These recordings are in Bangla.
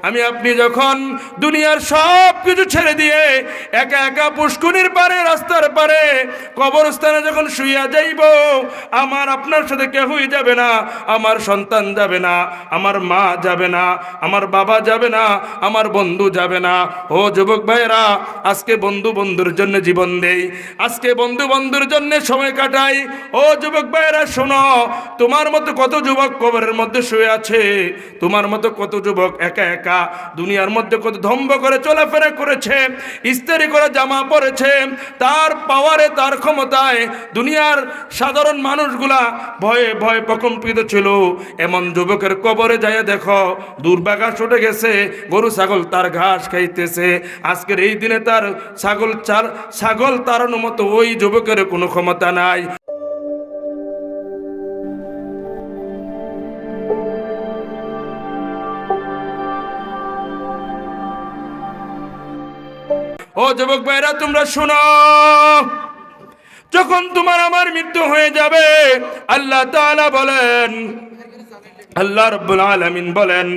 আমি আপনি যখন দুনিয়ার সব কিছু ছেড়ে দিয়ে একা একা পুষ্কুনির পারে, রাস্তার পারে, কবরস্থানে যখন শুইয়া যাইব, আমার আপনার সাথে কেহই যাবে না, আমার সন্তান যাবে না, আমার মা যাবে না, আমার বাবা যাবে না, আমার বন্ধু যাবে না। ও যুবক ভাইয়েরা, আজকে বন্ধু বন্ধুর জন্য জীবন দেই, আজকে বন্ধু বন্ধুর জন্য সময় কাটাই। ও যুবক ভাইয়েরা, শোনো, তোমার মতো কত যুবক কবরের মধ্যে শুয়ে আছে, তোমার মতো কত যুবক একা একা দুনিয়ার মধ্যে কত ধম্ব করে চলাফেরা করেছে ইস্তারি করে জামা পরেছে, তার পাওয়ারে, তার ক্ষমতায় দুনিয়ার সাধারণ মানুষগুলা ভয়ে ভয়ে প্রকম্পিত ছিল। এমন যুবকের কবরে যায় দেখো, দুর্বাঘাস উঠে গেছে, গরু, ছাগল তার ঘাস খাইতেছে। আজকের এই দিনে তার ছাগল চার, ছাগল তাড়ানোর মতো ওই যুবকের কোনো ক্ষমতা নাই। ও যুবক ভাইরা তোমরা শোনো যখন তোমার আমার মৃত্যু হয়ে যাবে আল্লাহ তাআলা বলেন আল্লাহ রব্বুল আলামিন বলেন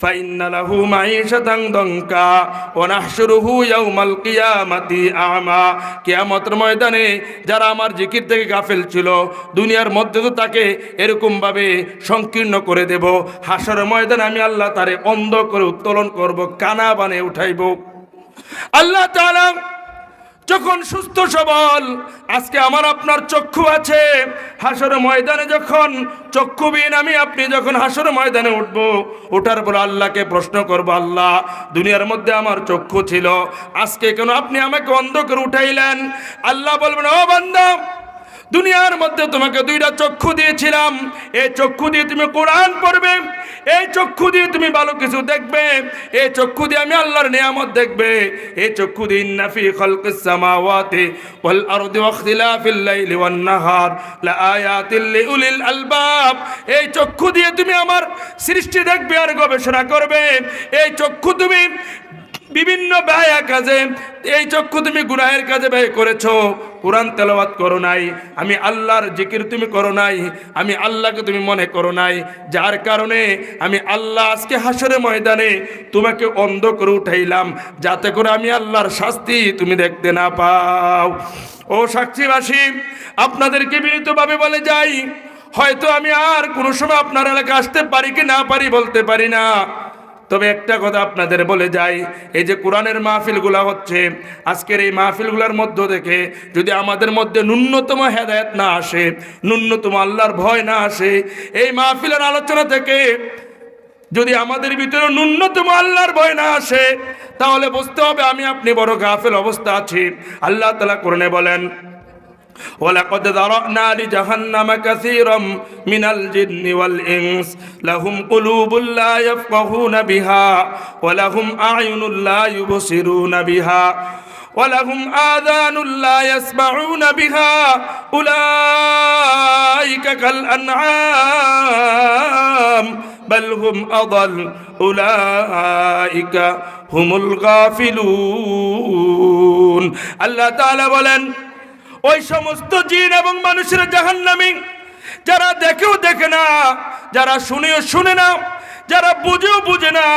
فإن له معيشة ضنكا ونحشره يوم القيامة أعمى কিয়ামতের ময়দানে যারা আমার জিকির থেকে গাফেল ছিল দুনিয়ার মধ্যে তো তাকে এরকম ভাবে সংকীর্ণ করে দেব হাসর ময়দানে আমি আল্লাহ তারে অন্ধ করে উত্তোলন করব কানা বানে উঠাইব আল্লাহ তাআলা যখন সুস্থ সবল, আজকে আমার আপনার চক্ষু আছে, হাসর ময়দানে যখন চক্ষুবিন আমি, আপনি যখন হাসর ময়দানে উঠব ওঠার পর আল্লাহকে প্রশ্ন করব, আল্লাহ, দুনিয়ার মধ্যে আমার চক্ষু ছিল, আজকে কেন আপনি আমাকে অন্ধ করে উঠাইলেন? আল্লাহ বলবেন, ও বান্দা দুনিয়ার মধ্যে তোমাকে দুইটা চক্ষু দিয়েছিলাম। এই চক্ষু দিয়ে তুমি কোরআন পড়বে, এই চক্ষু দিয়ে তুমি ভালো কিছু দেখবে, এই চক্ষু দিয়ে আমি আল্লাহর নিয়ামত দেখবে। এই চক্ষু দিয়ে ইন্নাফি খালকিস সামাওয়াতি ওয়াল আরদি ওয়াখতিলাফিল ওয়ান নাহার লাআয়াতিল লিউলিল আলবাব। এই চক্ষু দিয়ে তুমি আমার সৃষ্টি দেখবে আর গবেষণা করবে। এই চক্ষু তুমি বিভিন্ন ব্যয় কাজে, এই চক্ষু তুমি গুনাহের কাজে ব্যয় করেছ। কোরআন তেলাওয়াত করো নাই, আমি আল্লাহর জিকির তুমি করো নাই, আমি আল্লাহকে তুমি মনে করো নাই। যার কারণে আমি আল্লাহ আজকে হাসরে ময়দানে তোমাকে অন্ধ করে উঠাইলাম, যাতে করে আমি আল্লাহর শাস্তি তুমি দেখতে না পাও। ও সাক্ষীবাসী, আপনাদেরকে বিনীতভাবে বলে যাই, হয়তো আমি আর কোনো সময় আপনার এলাকা আসতে পারি কি না পারি বলতে পারি না। তবে একটা কথা আপনাদের বলে যাই, এই যে কোরআনের মাহফিলগুলা হচ্ছে, আজকের এই মাহফিলগুলোর মধ্য থেকে যদি আমাদের মধ্যে ন্যূনতম হেদায়ত না আসে, ন্যূনতম আল্লাহর ভয় না আসে, এই মাহফিলের আলোচনা থেকে যদি আমাদের ভিতরে ন্যূনতম আল্লাহর ভয় না আসে, তাহলে বুঝতে হবে আমি আপনি বড় গাফেল অবস্থা আছি। আল্লাহ তালা কোরআনে বলেন ولقد ذرأنا لجهنم كثيرا من الجن والإنس لهم قلوب لا يفقهون بها ولهم أعين لا يبصرون بها ولهم آذان لا يسمعون بها أولئك كالأنعام بل هم أضل أولئك هم الغافلون الله تعالى বলেন ওই সমস্ত জিন এবং মানুষের জাহান্নামী, যারা দেখেও দেখে না, যারা শুনেও শুনে না, যারা বুঝেও বুঝে না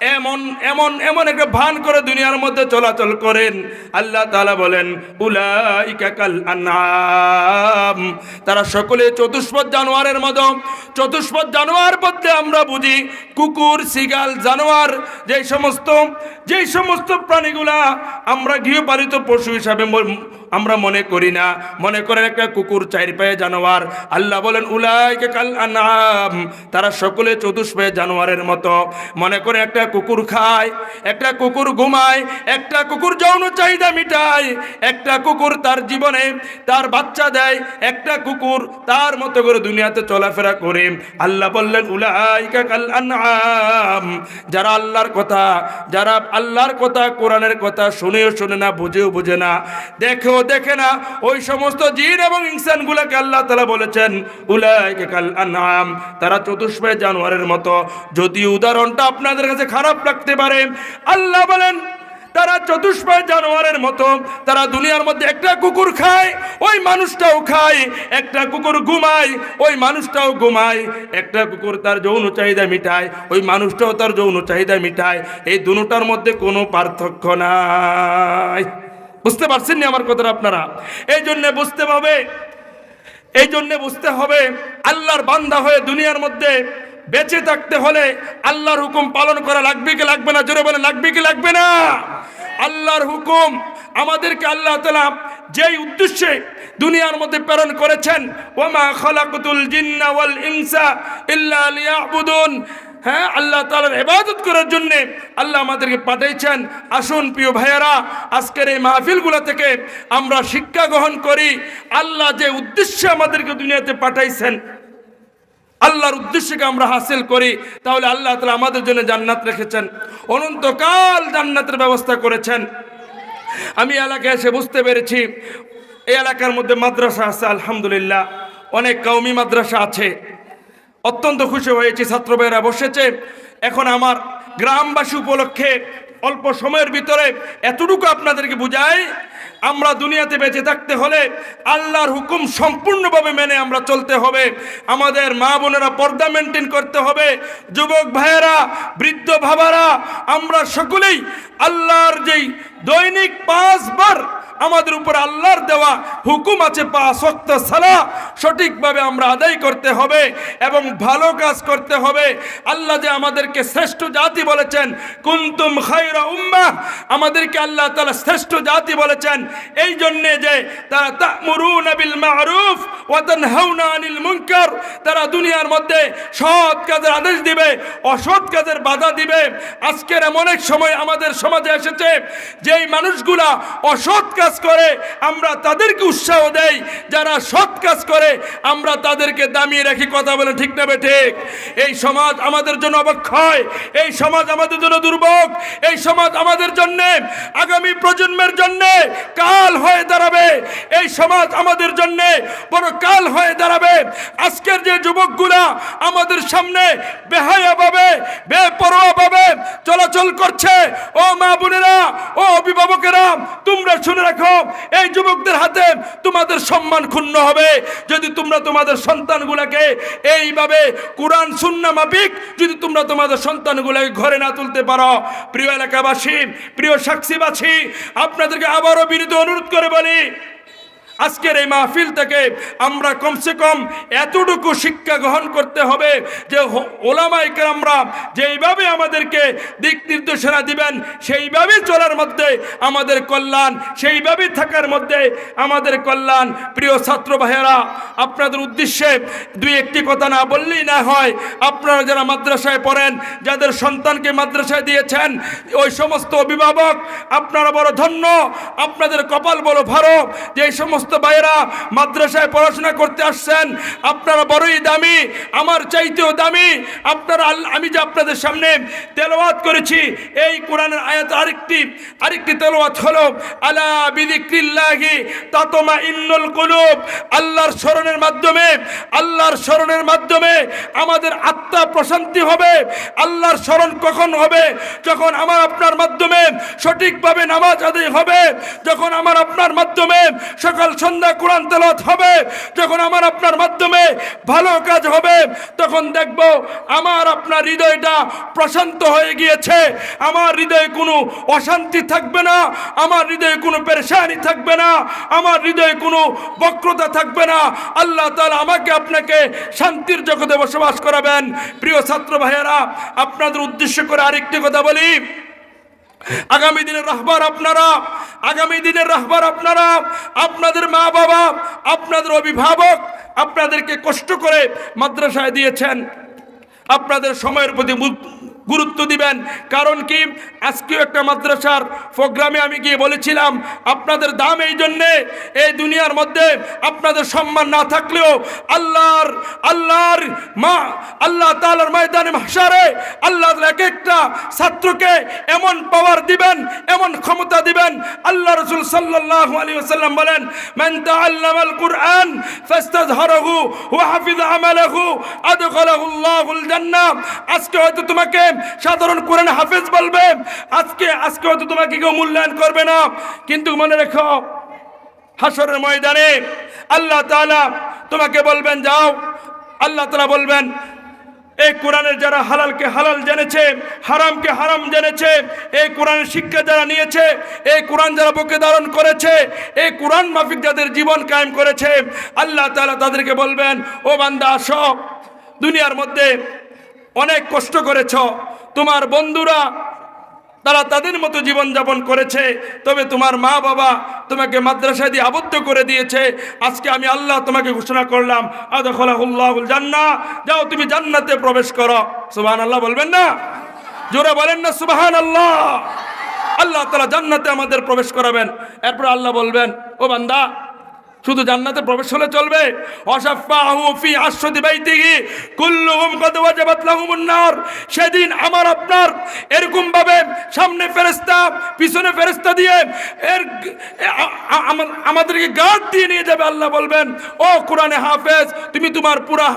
এমন এমন এমন একটা ভান করে দুনিয়ার মধ্যে চলাচল করেন। আল্লাহ তালা বলেন, উলাইকা কাল তারা সকলে চতুষ্পদ জানোয়ারের মতো, চতুষ্পদ জানোয়ার বলতে আমরা বুঝি কুকুর সিগাল জানোয়ার যেই সমস্ত যেই সমস্ত প্রাণীগুলা আমরা গৃহপালিত পশু হিসাবে আমরা মনে করি না। মনে করেন একটা কুকুর চার পায়ে জানোয়ার। আল্লাহ বলেন, উলাইকে কাল আনাম তারা সকলে চতুষ্পায়ে জানোয়ারের মতো। মনে করে একটা কুকুর খায়, একটা কুকুর ঘুমায়, একটা কুকুর যৌন চাহিদা মিটায়, একটা কুকুর তার জীবনে তার বাচ্চা দেয়, একটা কুকুর তার মতো করে দুনিয়াতে চলাফেরা করে। আল্লাহ বললেন যারা আল্লাহর কথা, যারা আল্লাহর কথা কোরআনের কথা শুনেও শুনে না, বুঝেও বুঝে না, দেখেও দেখে না, ওই সমস্ত জিন এবং ইনসানগুলোকে আল্লাহ তালা বলেছেন, উলাইকে কাল আনআম। তারা চতুষ্পায় জানোয়ারের মতো। যদি উদাহরণটা আপনাদের কাছে খারাপ লাগতে পারে। আল্লাহ বলেন, তারা চতুষ্পয় জানোয়ারের মতো, তারা দুনিয়ার মধ্যে একটা কুকুর খায়, ওই মানুষটাও খায়, একটা কুকুর ঘুমায়, ওই মানুষটাও ঘুমায়, একটা কুকুর তার যৌন চাহিদা মিটায়, ওই মানুষটাও তার যৌন চাহিদা মিটায়। এই দুটার মধ্যে কোনো পার্থক্য নাই। বুঝতে পারছেন নি আমার কথাটা আপনারা? এই জন্যে বুঝতে হবে, এই জন্যে বুঝতে হবে, আল্লাহর বান্দা হয়ে দুনিয়ার মধ্যে বেঁচে থাকতে হলে আল্লাহর হুকুম পালন করা লাগবে কি লাগবে না? জোরে বলে লাগবে কি লাগবে না? আল্লাহর হুকুম আমাদেরকে আল্লাহ তালা যেই উদ্দেশ্যে দুনিয়ার মধ্যে প্রেরণ করেছেন, ওমা খালাকুতুল জিন্না ওয়াল ইনসা ইল্লা লিয়াবুদুন। হ্যাঁ আল্লাহ তালার ইবাদত করার জন্যে আল্লাহ আমাদেরকে পাঠিয়েছেন আসুন প্রিয় ভাইয়ারা, আজকের এই মাহফিলগুলো থেকে আমরা শিক্ষা গ্রহণ করি। আল্লাহ যে উদ্দেশ্যে আমাদেরকে দুনিয়াতে পাঠাইছেন আল্লাহর উদ্দেশ্যকে আমরা হাসিল করি, তাহলে আল্লাহ তালা আমাদের জন্য জান্নাত রেখেছেন। অনন্তকাল জান্নাতের ব্যবস্থা করেছেন। আমি এলাকায় এসে বুঝতে পেরেছি, এই এলাকার মধ্যে মাদ্রাসা আছে, আলহামদুলিল্লাহ। অনেক কৌমি মাদ্রাসা আছে। অত্যন্ত খুশি হয়েছি, ছাত্র বসেছে। এখন আমার গ্রামবাসী উপলক্ষে অল্প সময়ের ভিতরে এতটুকু আপনাদেরকে বুঝাই, আমরা দুনিয়াতে বেঁচে থাকতে হলে আল্লাহর হুকুম সম্পূর্ণভাবে মেনে আমরা চলতে হবে। আমাদের মা বোনেরা পর্দা মেনটেন করতে হবে। যুবক ভাইয়েরা, বৃদ্ধ ভাবারা আমরা সকলেই আল্লাহর যেই দৈনিক পাঁচবার আমাদের উপর আল্লাহর দেওয়া হুকুম আছে পাঁচ ওয়াক্ত সালা। সঠিকভাবে আমরা আদায় করতে হবে এবং ভালো কাজ করতে হবে। আল্লাহ যে আমাদেরকে শ্রেষ্ঠ জাতি বলেছেন, কুন্তুম খাইরা উম্মাহ। আমাদেরকে আল্লাহ তাআলা শ্রেষ্ঠ জাতি বলেছেন। এই জন্যে যে তারা তা'মুরুনা বিল মা'রুফ ওয়া আনিল মুনকার। তারা দুনিয়ার মধ্যে সৎ কাজের আদেশ দিবে, অসৎ কাজের বাধা দিবে। আজকের এমন এক সময় আমাদের সমাজে এসেছে, যেই মানুষগুলা অসৎ কাজ করে, আমরা তাদেরকে উৎসাহ দেই। যারা সৎ কাজ করে, আমরা তাদেরকে দামিয়ে রাখি। কথা বলে ঠিক নেবে ঠিক? এই সমাজ আমাদের জন্য অবক্ষয়। এই সমাজ আমাদের জন্য দুর্ভোগ। এই সমাজ আমাদের জন্য, আগামী প্রজন্মের জন্য কাল হয়ে দাঁড়াবে। এই সমাজ আমাদের জন্য বড় কাল হয়ে দাঁড়াবে। আজকের যে যুবকগুলা আমাদের সামনে বেহায়া ভাবে, বেপরোয়া ভাবে চলাচল করছে, ও মা বোনেরা, ও অভিভাবকেরা, তোমরা শুনে রাখো এই যুবকদের হাতে তোমাদের সম্মান ক্ষুণ্ণ হবে। যদি তোমরা তোমাদের সন্তানগুলোকে এইভাবে কোরআন, সুন্না মাফিক, যদি তোমরা তোমাদের সন্তানগুলোকে ঘরে না তুলতে পারো, প্রিয় এলাকাবাসী, প্রিয় সাক্ষীবাসী, আপনাদেরকে আবারও বিনীত অনুরোধ করে বলি আজকের এই মাহফিল থেকে আমরা কমসে কম এতটুকু শিক্ষা গ্রহণ করতে হবে যে ওলামাইকে আমরা যেইভাবে আমাদেরকে দিক নির্দেশনা দিবেন সেইভাবে চলার মধ্যে আমাদের কল্যাণ সেইভাবে থাকার মধ্যে আমাদের কল্যাণ। প্রিয় ছাত্র ভাইয়েরা, আপনাদের উদ্দেশ্যে দুই একটি কথা না বললেই না হয়, আপনারা যারা মাদ্রাসায় পড়েন, যাদের সন্তানকে মাদ্রাসায় দিয়েছেন, ওই সমস্ত অভিভাবক, আপনারা বড় ধন্য, আপনাদের কপাল বড় ভারত যে এই সমস্ত ভাইয়েরা মাদ্রাসায় পড়াশোনা করতে আসছেন, আপনারা বড়ই দামি, আমার চাইতেও দামি, আপনারা আমি যে আপনাদের সামনে তেলাওয়াত করেছি, এই কোরআনের আয়াত আরেকটি আরেকটি তেলাওয়াত হলো, আলা বিদিক্রিল্লাহি তাতমা ইন্নুল কুলুব, আল্লাহর স্মরণের মাধ্যমে, আল্লাহর স্মরণের মাধ্যমে আমাদের আত্মা প্রশান্তি হবে, আল্লাহর স্মরণ কখন হবে? যখন আমার আপনার মাধ্যমে সঠিকভাবে নামাজ আদায় হবে, যখন আমার আপনার মাধ্যমে সকাল সন্ধ্যা কোরআন তেলাওয়াত হবে, যখন আমার আপনার মাধ্যমে ভালো কাজ হবে, তখন দেখব আমার আপনার হৃদয়টা প্রশান্ত হয়ে গিয়েছে। আমার হৃদয়ে কোনো অশান্তি থাকবে না, আমার হৃদয়ে কোনো পেরেশানি থাকবে না, আমার হৃদয়ে কোনো বক্রতা থাকবে না। আল্লাহ তাআলা আমাকে আপনাকে শান্তির জগতে বসবাস করাবেন। প্রিয় ছাত্র ভাইয়েরা, আপনাদের উদ্দেশ্য করে আরেকটি কথা বলি। আগামী দিনের রাহবার আপনারা, আগামী দিনের রাহবার আপনারা, আপনাদের মা বাবা, আপনাদের অভিভাবক আপনাদেরকে কষ্ট করে মাদ্রাসায় দিয়েছেন। আপনাদের সময়ের প্রতি গুরুত্ব দিবেন। কারণ কি? আজকেও একটা মাদ্রাসার প্রোগ্রামে আমি গিয়ে বলেছিলাম, আপনাদের দাম এই জন্যে, এই দুনিয়ার মধ্যে আপনাদের সম্মান না থাকলেও আল্লাহর আল্লাহর মা, আল্লাহ তাআলার ময়দানে মাহশারে আল্লাহ এক একটা ছাত্রকে এমন পাওয়ার দিবেন, এমন ক্ষমতা দিবেন। আল্লাহ রসুল সাল্লাল্লাহু আলাইহি ওয়াসাল্লাম বলেন, মান তাআল্লামাল কুরআন ফাস্তাযহারাহু ওয়া হাফিযা আমালাহু আদখালাহু আল্লাহুল জান্নাহ। আজকে হয়তো তোমাকে সাধারণ কোরআন হাফেজ বলবে আজকে আজকে হয়তো তোমাকে কেউ মূল্যায়ন করবে না। কিন্তু মনে রেখো হাসরের ময়দানে আল্লাহ তালা তোমাকে বলবেন, যাও, আল্লাহ তালা বলবেন এই কোরআনের যারা হালালকে হালাল জেনেছে, হারামকে হারাম জেনেছে এই কোরআনের শিক্ষা যারা নিয়েছে এই কোরআন যারা বুকে ধারণ করেছে এই কোরআন মাফিক যাদের জীবন কায়েম করেছে, আল্লাহ তালা তাদেরকে বলবেন, ও বান্দা, আসো, দুনিয়ার মধ্যে অনেক কষ্ট করেছ। তোমার বন্ধুরা, তারা তাদের মতো জীবনযাপন করেছে। তবে তোমার মা বাবা তোমাকে মাদ্রাসায় দিয়ে আবদ্ধ করে দিয়েছে। আজকে আমি আল্লাহ তোমাকে ঘোষণা করলাম, আদখলাহুল্লাহুল জান্না যাও তুমি জান্নাতে প্রবেশ করো। সুবহান আল্লাহ বলবেন না? জোরে বলেন না সুবহান আল্লাহ আল্লাহ তালা জান্নাতে আমাদের প্রবেশ করাবেন। এরপর আল্লাহ বলবেন, ও বান্দা শুধু জান্নাতে প্রবেশ হলে চলবে সেদিন আমার আপনার এরকম ভাবে সামনে ফেরেস্তা পিছনে ফেরেস্তা দিয়ে এর আমাদেরকে গাছ দিয়ে নিয়ে যাবে, আল্লাহ বলবেন, ও কোরআনে হাফেজ, তুমি তোমার পুরা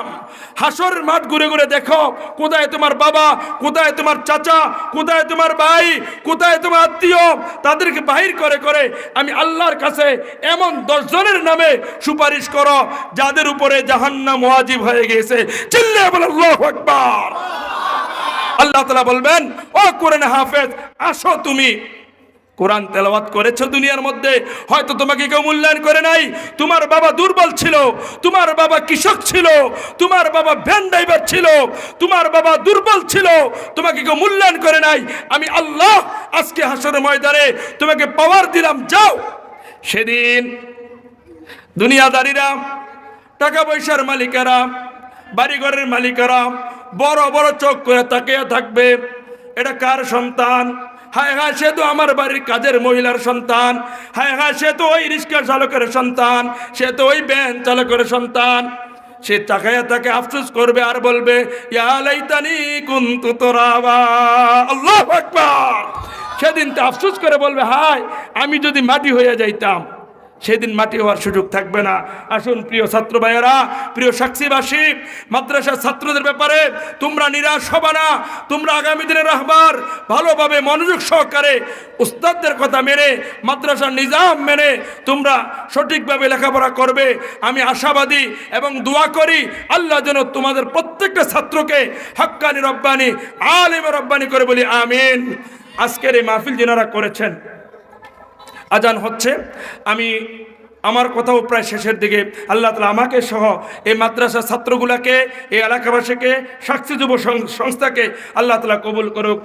হাসরের মাঠ ঘুরে ঘুরে দেখো, কোথায় তোমার বাবা, কোথায় তোমার চাচা, কোথায় তোমার ভাই, কোথায় তোমার আত্মীয়? তাদেরকে বাহির করে করে আমি আল্লাহর কাছে এমন দশজনের নামে সুপারিশ করো, যাদের উপরে জাহান্নাম ওয়াজিব হয়ে গেছে চিল্লে আল্লাহু তালা বলবেন, ও কোরআন হাফেজ, আসো তুমি। কোরআন তেলাওয়াত করেছ দুনিয়ার মধ্যে? হয়তো তোমাকে কেউ মূল্যায়ন করে নাই। তোমার বাবা দুর্বল ছিল। তোমার বাবা কৃষক ছিল। তোমার বাবা ভ্যান ড্রাইভার ছিল। তোমার বাবা দুর্বল ছিল। তোমাকে কেউ মূল্যায়ন করে নাই। আমি আল্লাহ আজকে হাসরের ময়দানে তোমাকে পাওয়ার দিলাম। যাও। সেদিন দুনিয়াদারিরা টাকা পয়সার মালিকেরা, বাড়িঘরের মালিকেরা বড় বড় চোখ করে তাকিয়ে থাকবে। এটা কার সন্তান? হায় হায়, সে তো আমার বাড়ির কাজের মহিলার সন্তান। হায় হায়, সে তো ওই রিক্সা চালকের সন্তান। সে তো ওই ব্যান চালকের সন্তান। সে তাকায়া তাকে আফসোস করবে আর বলবে, ইয়া লাইতানি কুনতু তুরাবা আল্লাহু আকবার। সেদিন তো আফসোস করে বলবে, হায়, আমি যদি মাটি হয়ে যাইতাম সেদিন মাটি হওয়ার সুযোগ থাকবে না। আসুন প্রিয় ছাত্র ভাইয়েরা, প্রিয় সাক্ষীবাসী, মাদ্রাসার ছাত্রদের ব্যাপারে তোমরা নিরাশ হবা না। তোমরা আগামী দিনের রাহবার ভালোভাবে মনোযোগ সহকারে উস্তাদদের কথা মেনে, মাদ্রাসার নিজাম মেনে তোমরা সঠিকভাবে লেখাপড়া করবে। আমি আশাবাদী এবং দোয়া করি আল্লাহ যেন তোমাদের প্রত্যেকটা ছাত্রকে হাক্কানি রব্বানি, আলিমে রব্বানি করে বলি, আমিন। আজকের এই মাহফিল যেনারা করেছেন আজান হচ্ছে। আমি আমার কথাও প্রায় শেষের দিকে আল্লাহ তালা আমাকে সহ এই মাদ্রাসার ছাত্রগুলাকে, এই এলাকাবাসীকে, সাক্ষী যুব সংস্থাকে আল্লাহ তালা কবুল করুক।